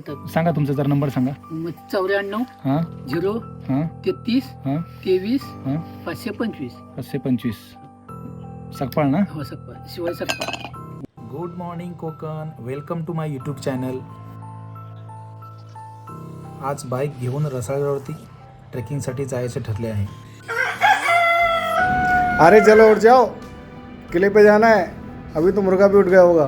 सांगा तुमचा जर नंबर सांगा. चौऱ्याण्णव हां? झिरो हां? तेहतीस हां? तेवीस हां? पाचशे पंचवीस. पाचशे पंचवीस. सकपाळ ना? हो सकपा शिवाय सकपा good morning Konkan. Welcome to my YouTube channel आज बाईक घेऊन रसाळ्यावरती ट्रेकिंगसाठी जायचे ठरले आहे. अरे चलो उठ जाओ. किले पे जाना है. अभी तो मुर्गा भी उठ गया होगा.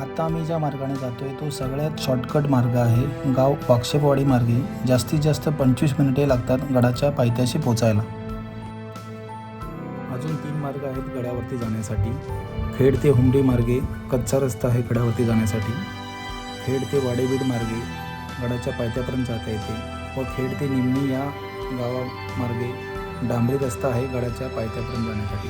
आता आम्ही ज्या मार्गाने जातोय तो सगळ्यात शॉर्टकट मार्ग आहे गाव वाक्षेपवाडी मार्गे. जास्तीत जास्त पंचवीस मिनिटे लागतात गडाच्या पायथ्याशी पोचायला. अजून तीन मार्ग आहेत गडावरती जाण्यासाठी. खेड ते हुंडी मार्गे कच्चा रस्ता आहे गडावरती जाण्यासाठी. खेड ते वाडेबीड मार्गे गडाच्या पायथ्यापर्यंत जाता येते. व खेड ते निमणी या गावामार्गे डांबरी रस्ता आहे गडाच्या पायथ्यापर्यंत जाण्यासाठी.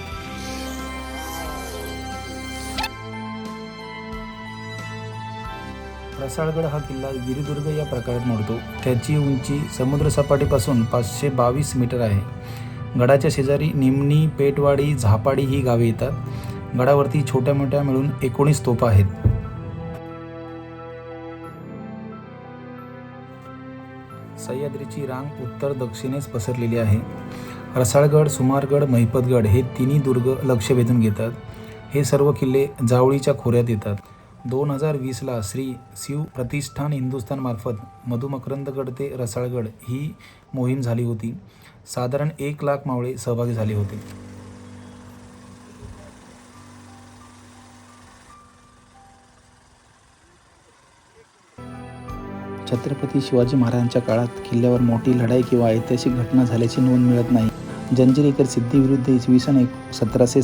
रसाळगड हा किल्ला गिरिदुर्ग या प्रकारात मोडतो. त्याची उंची समुद्रसपाटीपासून पाचशे बावीस मीटर आहे. गडाच्या शेजारी निमणी पेटवाडी झापाडी ही गावे येतात. गडावरती छोट्या मोठ्या मिळून एकोणीस तोफा आहेत. सह्याद्रीची रांग उत्तर दक्षिणेस पसरलेली आहे. रसाळगड सुमारगड महिपतगड हे तिन्ही दुर्ग लक्ष वेधून घेतात. हे सर्व किल्ले जावळीच्या खोऱ्यात येतात. दोन हजार वीसला श्री शिव प्रतिष्ठान हिंदुस्थानमार्फत मधुमकरंदगड ते रसाळगड ही मोहीम झाली होती. साधारण एक लाख मावळे सहभागी झाले होते. छत्रपती शिवाजी महाराजांच्या काळात किल्ल्यावर मोठी लढाई किंवा ऐतिहासिक घटना झाल्याची नोंद मिळत नाही. जंजिरेकर सिद्धीविरुद्ध इसवी सन एक सतराशे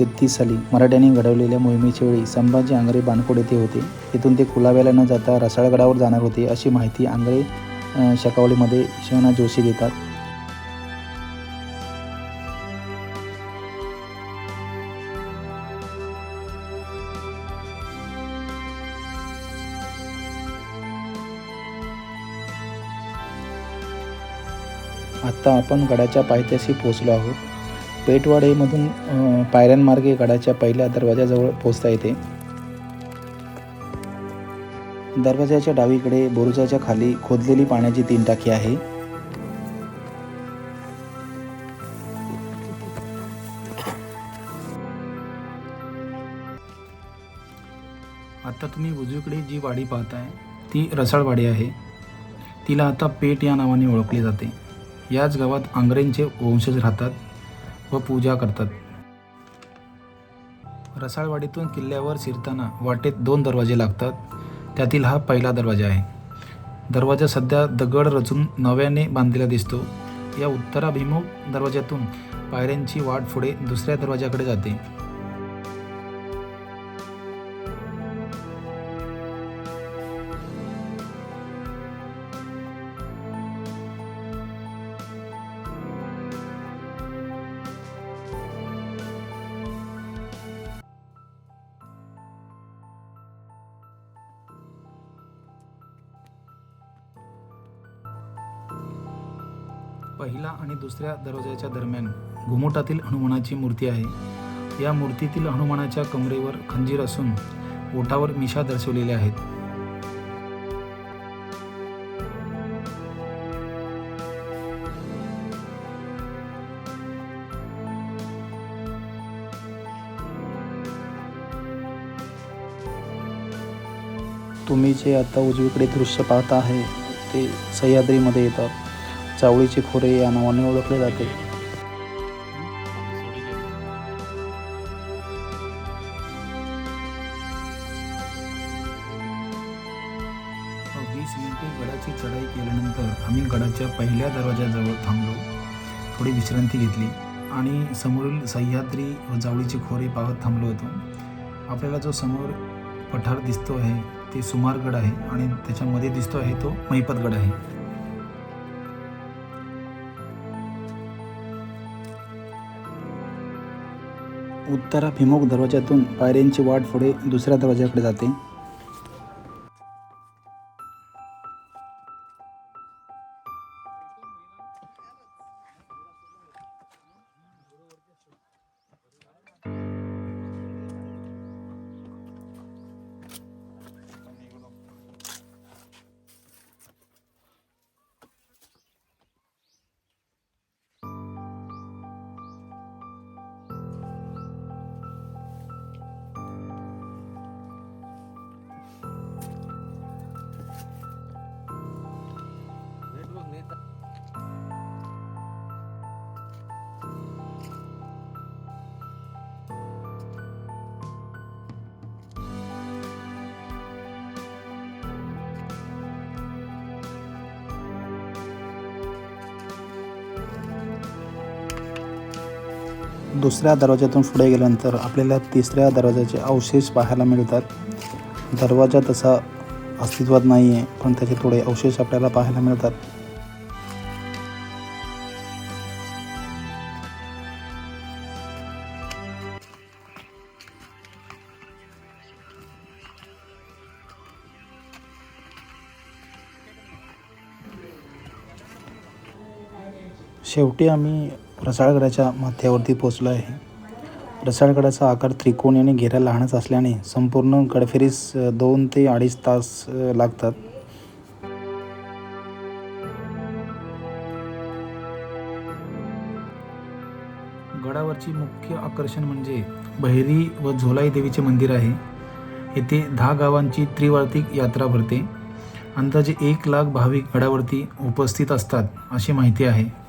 तेहतीस साली मराठ्यांनी घडवलेल्या मोहिमेच्या वेळी संभाजी आंग्रे बाणकोड येथे होते. तिथून ते कुलाव्याला न जाता रसाळगडावर जाणार होते अशी माहिती आंग्रे शकावलीमध्ये शिवनाथ जोशी देतात. आत्ता आपण गडाच्या पायथ्याशी पोहोचलो आहोत. पेटवाडेमधून पायऱ्यांमार्गे गडाच्या पहिल्या दरवाजाजवळ पोहोचता येते. दरवाजाच्या डावीकडे बोरुजाच्या खाली खोदलेली पाण्याची तीन टाकी आहे. आता तुम्ही उजवीकडे जी वाडी पाहताय ती रसाळवाडी आहे. तिला आता पेट या नावाने ओळखली जाते. याच गावात आंग्रेंचे वंशज राहतात. व पूजा करतात. रसाळवाडीतून किल्ल्यावर शिरताना वाटेत दोन दरवाजे लागतात. त्यातील हा पहिला दरवाजा आहे. दरवाजा सध्या दगड रचून नव्याने बांधलेला दिसतो. या उत्तराभिमुख दरवाजातून पायऱ्यांची वाट पुढे दुसऱ्या दरवाजाकडे जाते. पहिला आणि दुसऱ्या दरवाजाच्या दरम्यान घुमटातील हनुमानाची मूर्ती आहे. या मूर्तीतील हनुमानाच्या कमरेवर खंजीर असून ओठावर मिशा दर्शवलेल्या आहेत. तुम्ही जे आता उजवीकडे दृश्य पाहता आहे ते सह्याद्रीमध्ये येतात. चावळीचे खोरे या नावाने ओळखले जाते. वीस मिनिटे गडाची चढाई केल्यानंतर आम्ही गडाच्या पहिल्या दरवाजाजवळ थांबलो थोडी विश्रांती घेतली आणि समोरील सह्याद्री व जावळीचे खोरे पाहत थांबलो होतो. आपल्याला जो समोर पठार दिसतो आहे ते सुमारगड आहे आणि त्याच्यामध्ये दिसतो आहे तो महिपतगड आहे. उत्तराभिमुख दरवाजातून पायऱ्यांची वाट पुढे दुसऱ्या दरवाजाकडे जाते. दुसऱ्या दरवाजातून पुढे गेल्यानंतर आपल्याला तिसऱ्या दरवाजाचे अवशेष पाहायला मिळतात. दरवाजा तसा अस्तित्वात नाही आहे पण त्याचे थोडे अवशेष आपल्याला पाहायला मिळतात. शेवटी आम्ही रसाळगडाच्या माथ्यावरती पोचलो आहे. रसाळगडाचा आकार त्रिकोणी आणि घेरा लहानच असल्याने संपूर्ण गडफेरीस दोन ते अडीच तास लागतात. गडावरची मुख्य आकर्षण म्हणजे बहिरी व झोलाई देवीचे मंदिर आहे. येथे दहा गावांची त्रिवार्तिक यात्रा भरते. अंदाजे एक लाख भाविक गडावरती उपस्थित असतात अशी माहिती आहे.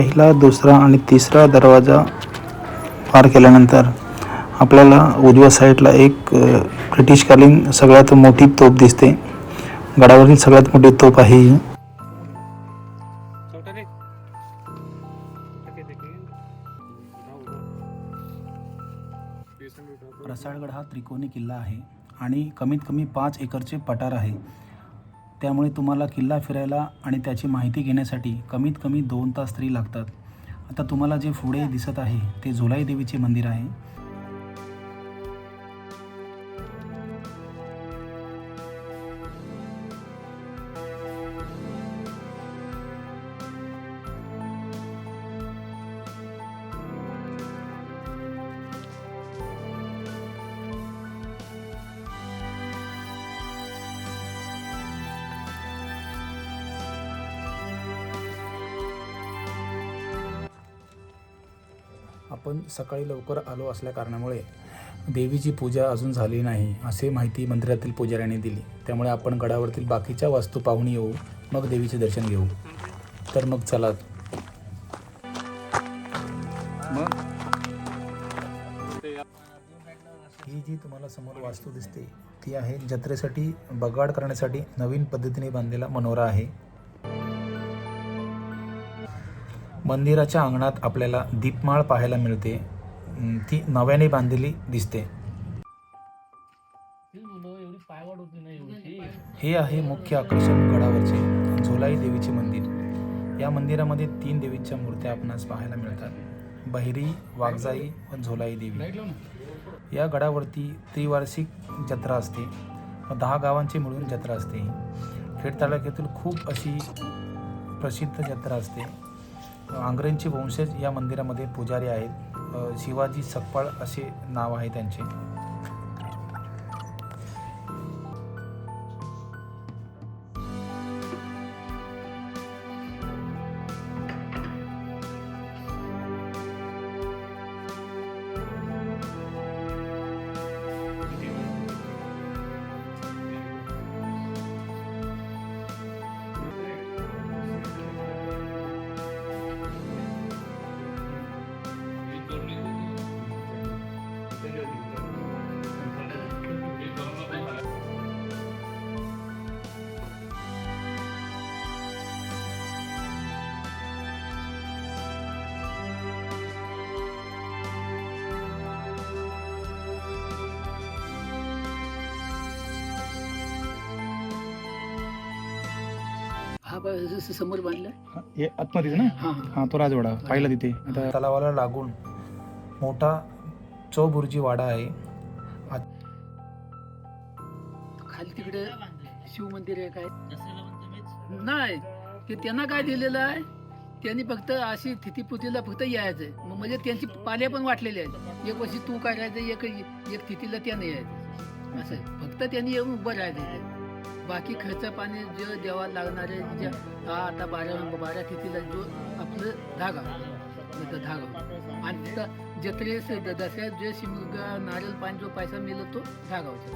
पहिला दुसरा आणि तिसरा दरवाजा पार केल्यानंतर आपल्याला उजव्या साईडला एक ब्रिटिशकालीन सगळ्यात मोठी तोप दिसते. गडावरील सगळ्यात मोठी तोप आहे ही. रसाळगड हा त्रिकोणी किल्ला आहे आणि कमीत कमी पाच एकरचे पठार आहे. त्यामुळे तुम्हाला किल्ला फिरायला आणि त्याची माहिती घेण्यासाठी कमीत कमी दोन तास तरी लागतात. आता तुम्हाला जे पुढे दिसत आहे ते झुलाई देवीचे मंदिर आहे. आपण सकाळी लवकर आलो असल्या कारणामुळे देवीची पूजा अजून झाली नाही असे माहिती मंदिरातील पुजाऱ्याने दिली. त्यामुळे आपण गडावरतील बाकीच्या वास्तू पाहून येऊ मग देवीचे दर्शन घेऊ. तर मग चला. ही जी तुम्हाला समोर वास्तू दिसते ती आहे जत्रेसाठी बगाड करण्यासाठी नवीन पद्धतीने बांधलेला मनोरा आहे. मंदिराच्या अंगणात आपल्याला दीपमाळ पाहायला मिळते. ती नव्याने बांधलेली दिसते. हे आहे मुख्य आकर्षण गडावरचे झोलाई देवीचे मंदिर. या मंदिरामध्ये तीन देवीच्या मूर्त्या आपणास पाहायला मिळतात. बहिरी वाघजाई व झोलाई देवी. या गडावरती त्रिवार्षिक जत्रा असते. व दहा गावांची मिळून जत्रा असते. खेड तालुक्यातील खूप अशी प्रसिद्ध जत्रा असते. आंग्रेंचे वंशज या मंदिरामध्ये पुजारी आहेत. शिवाजी सकपाळ असे नाव आहे त्यांचे. हा समोर बांधलाय? हे आतमध्ये ना? हा तो राजवाडा पाहिला तिथे. आता तलावाला लागून मोठा चौबुर्जी वाडा आहे. खाली तिकडे शिव मंदिर आहे काय? नाही ते त्यांना काय दिलेलं आहे? त्यांनी फक्त अशी तिथीपुतीला फक्त यायचंय मग म्हणजे त्यांची पाल्या पण वाटलेल्या आहेत. एक वर्षी तू काय राहायचं एक एक तिथीला त्याने यायचं असं आहे. फक्त त्यांनी येऊन उभं राहायचं. बाकी खर्च पाणी जे द्यावा लागणारे जे हा आता बारा बारा तिथीला जो आपलं धागा धागा. आणि तिथं जत्रेस दसऱ्यात जे शिमगा नारळ पाणी जो पैसा मिळतो तो धागावचा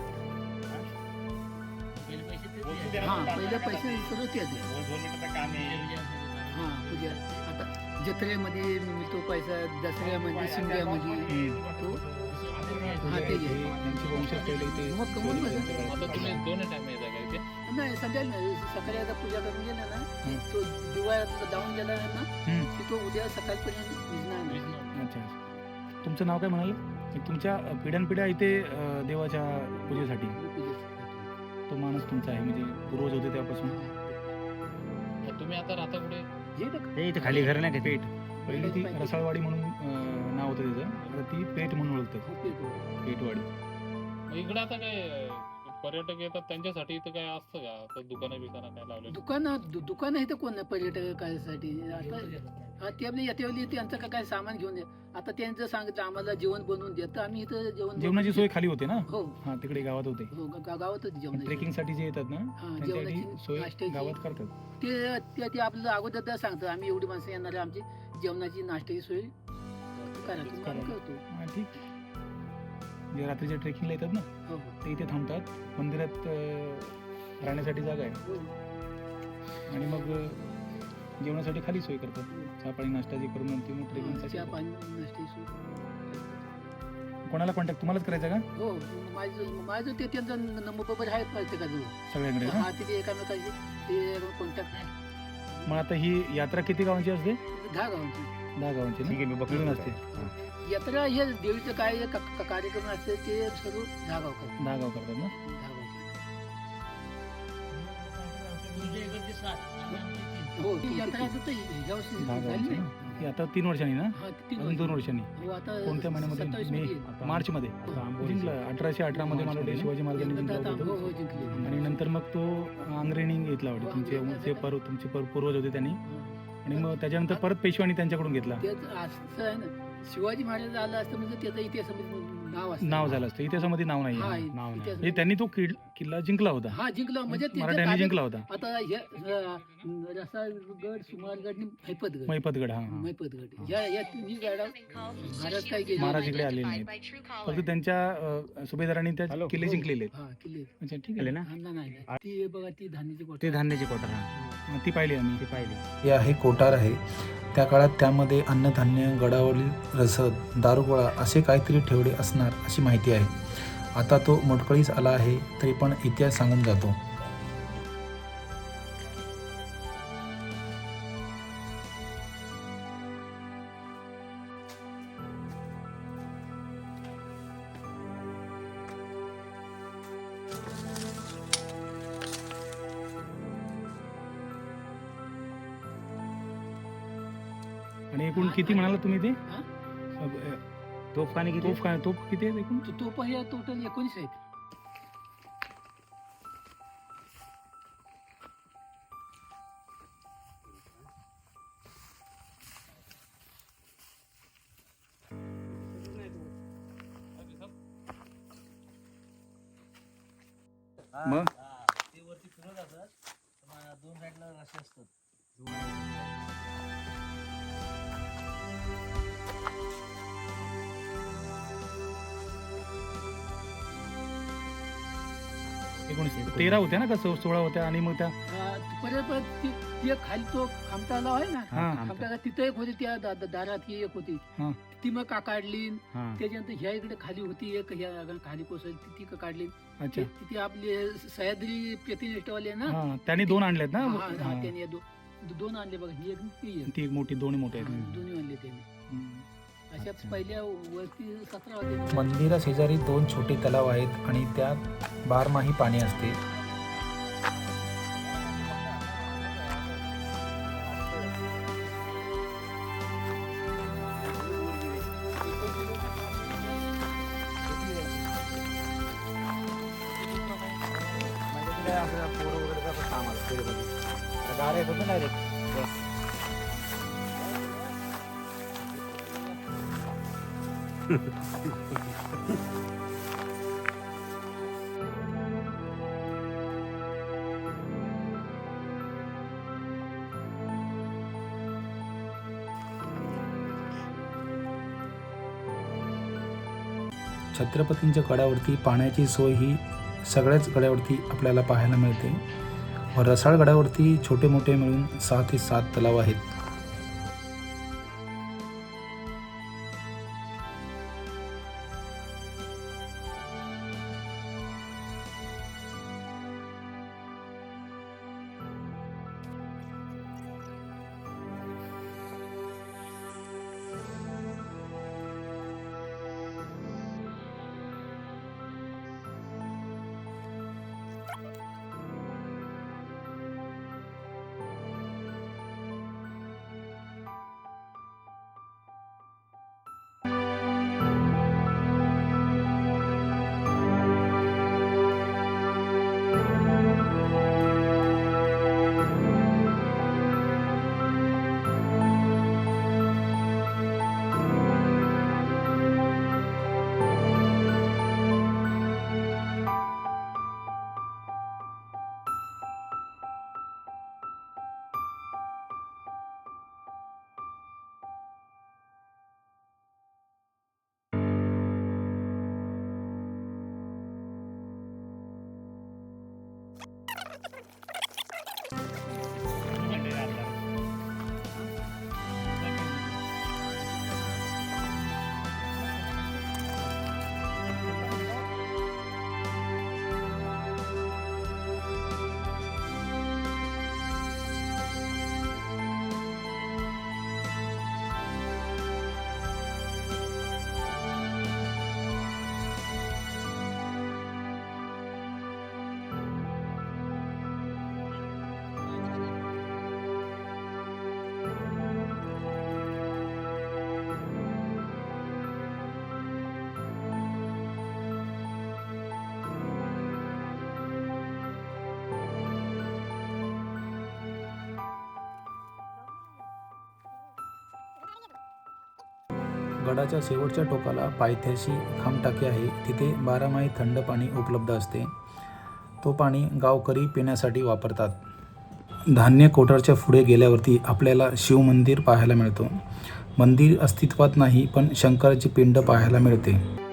हा पहिले पैसे सर्व तेच आहे. हा पूजा आता जत्रेमध्ये मिळतो पैसा दसऱ्यामध्ये शिमग्यामध्ये तो हा ते मग कमवून आता तुम्ही का इथे नाही संध्याकाळी नाही. सकाळी आता पूजा करून गेला ना हम्म. तो दिवाळ्यात जाऊन गेला ना हम्म. की तो उद्या सकाळपर्यंत भिजणार नाही. अच्छा अच्छा. तुमचं नाव काय म्हणाल? तुमच्या पिढ्यानपिढ्या इथे अ, देवाच्या पूजेसाठी. तो माणूस तुमचा आहे म्हणजे पूर्वज होते त्यापासून मग तुम्ही आता राहता कुठे? हे बघ, इथे खाली घर नाही का पेठ. पहिली ती रसाळवाडी म्हणून अ, नाव होतं त्याचं आता ती पेठ म्हणून ओळखतात. खूप येतो. पेठवाडी. मग इकडे आता काय पर्यटक येतात त्यांच्यासाठी इथं काय असतं का? दुकानं बिकानं काय लावले दुकानं दु- दुकानं इथं कोण नाही पर्यटकासाठी? आता हा ते आपले येतेवली त्यांचं का काय सामान घेऊन ये आता त्यांचं सांगितलं आम्हाला जेवण बनवून द्या तर आम्ही इथं जेवण जेवणाची सोय खाली होते ना? हो. हा तिकडे गावात होते. हो गा- गा- गावातच जेवण ट्रेकिंगसाठी जे येतात ना हा त्यांच्यासाठी जेवणाची सोय नाश्त्याची. गावात करतात. ते ते ते आपलं अगोदर सांगतं आम्ही एवढी माणसं येणार आहे आमची जेवणाची नाश्त्याची सोय करा तुम्ही आम्ही करतो. हा, ठीक. जे रात्रीच्या ट्रेकिंगला येतात ना हो हो. ते इथे थांबतात. मंदिरात अ, राहण्यासाठी जागा आहे. हो. आणि मग अ, जेवणासाठी खाली सोय करतात. चहा पाणी नाश्ता जे करून नंतर मग ट्रेकिंगसाठी चहा पाणी नाश्त्याची सोय कोणाला कॉन्टॅक्ट तुम्हालाच करायचा का? हो माझं माझं ते त्यांचा नंबर वगैरे आहे प्रत्येकाजवळ. सगळ्यांकडे का हा तिथे एकामेकाची ते कॉन्टॅक्ट आहे मग आता ही यात्रा किती गावांची असते? दहा गावांची. दहा गावांची ठीक आहे मी ना बघतो. मिळून असते. यात्रा हे देवीचं काय का- का- कार्यक्रम असते ते सर्व दहा गाव करतात दहा गाव करतात ना. हो ती यात्रा आता तर ह्या वर्षी दहा झाली गावांची नाही. ना? ही आता तीन वर्षांनी ना? हा, ती तीन अजून दोन वर्षी. वर्षांनी. हो, आता कोणत्या महिन्यामध्ये? 27 मे मध्ये. मार्च मध्ये जिंकलं. अठराशे अठरा मध्ये मला वाटतं शिवाजी महाराजांनी जिंकला हो, हो. आणि नंतर मग तो आंग्रेणी घेतला वाटतं. तुमचे ते पर तुमचे पर- पूर्वज होते त्यांनी. आणि मग त्याच्यानंतर परत पेशवानी त्यांच्याकडून घेतला. तेच असं आहे ना. शिवाजी महाराज आला असतं म्हणजे त्याचा इतिहासामध्ये नाव असतं नाव झालं असतं. इतिहासामध्ये नाव नाही हा आहे. नाव नाही. म्हणजे त्यांनी तो किल- किल्ला जिंकला होता. हा जिंकला. म्हणजे त्याच्या मराठ्यांनी जिंकला होता. आता हे अं, रसाळगड सुमारगड आणि हैपतगड मैपतगड हा हा. मैपतगड. या या तिन्ही गडा महाराज काय केले महाराज इकडे आलेले नाहीत फक्त त्यांच्या अ, सुभेदारांनी त्या हॅलो. किल्ले जिंकलेले आहेत. हा किल्ले. अच्छा ठीक आहे. ना? हा, नाही, नाही. नाही. ती बघा ती धान्याची गोष्ट ते धान्याची कोटर हा हा, ती पाहिली आम्ही. ती पाहिली. हे आहे कोटार आहे. त्या काळात त्यामध्ये अन्नधान्य गडावरील रसद दारुगोळा असे काहीतरी ठेवले असणार अशी माहिती आहे. आता तो मोडकळीस आला आहे तरी पण इतिहास सांगून जातो. किती म्हणाला तुम्ही ते? हा? अ, तोफ पाणी किती? तोफ काय तोफ किती आहे एकूण? तो तो पहिला टोटल एकोणीस आहेत. मग? एकोणीस. तेरा होत्या ना का? सो- सोळा होत्या आणि मग त्या हा, परत परत ती ती एक खाली तो खामटाला आहे ना? हा खामटाला तिथं एक होती त्या दा- दा- दारात ही एक होती. हा. ती मग का काढली? हा. त्याच्यानंतर ह्या इकडे खाली होती एक ह्या खाली कोसळली ती ती का काढली? अच्छा. ते- तिथे आपले सह्याद्री प्रतिनिष्ठवाले आहे ना? हा त्यांनी दोन आणल्यात ना? हा, हा, हा. त्यांनी दो- दो- दोन आणले बघा ही एक आणि ती एक. ती एक मोठी दोन मोठे हा, आहेत दोन्ही आणले त्यांनी. हम्म. अशा अच्छा. पहिल्या वरती सतरा होते. मंदिरा शेजारी दोन छोटे तलाव आहेत आणि त्यात बारमाही पाणी असते. गाड्या येत होत्या छत्रपतींच्या कड्यावरती पाण्याची सोय ही सगळ्याच कड्यावरती आपल्याला पाहायला मिळते. रसाळगडावरती छोटे मोठे मिळून सहा ते सात तलाव आहेत. गडाच्या शेवटच्या टोकाला पायथ्याशी खामटाकी आहे. तिथे बारामाही थंड पाणी उपलब्ध असते. तो पाणी गावकरी पिण्यासाठी वापरतात. धान्य कोठारच्या पुढे गेल्यावरती आपल्याला शिवमंदिर पाहायला मिळतो. मंदिर अस्तित्वात नाही पण शंकराची पिंड पाहायला मिळते.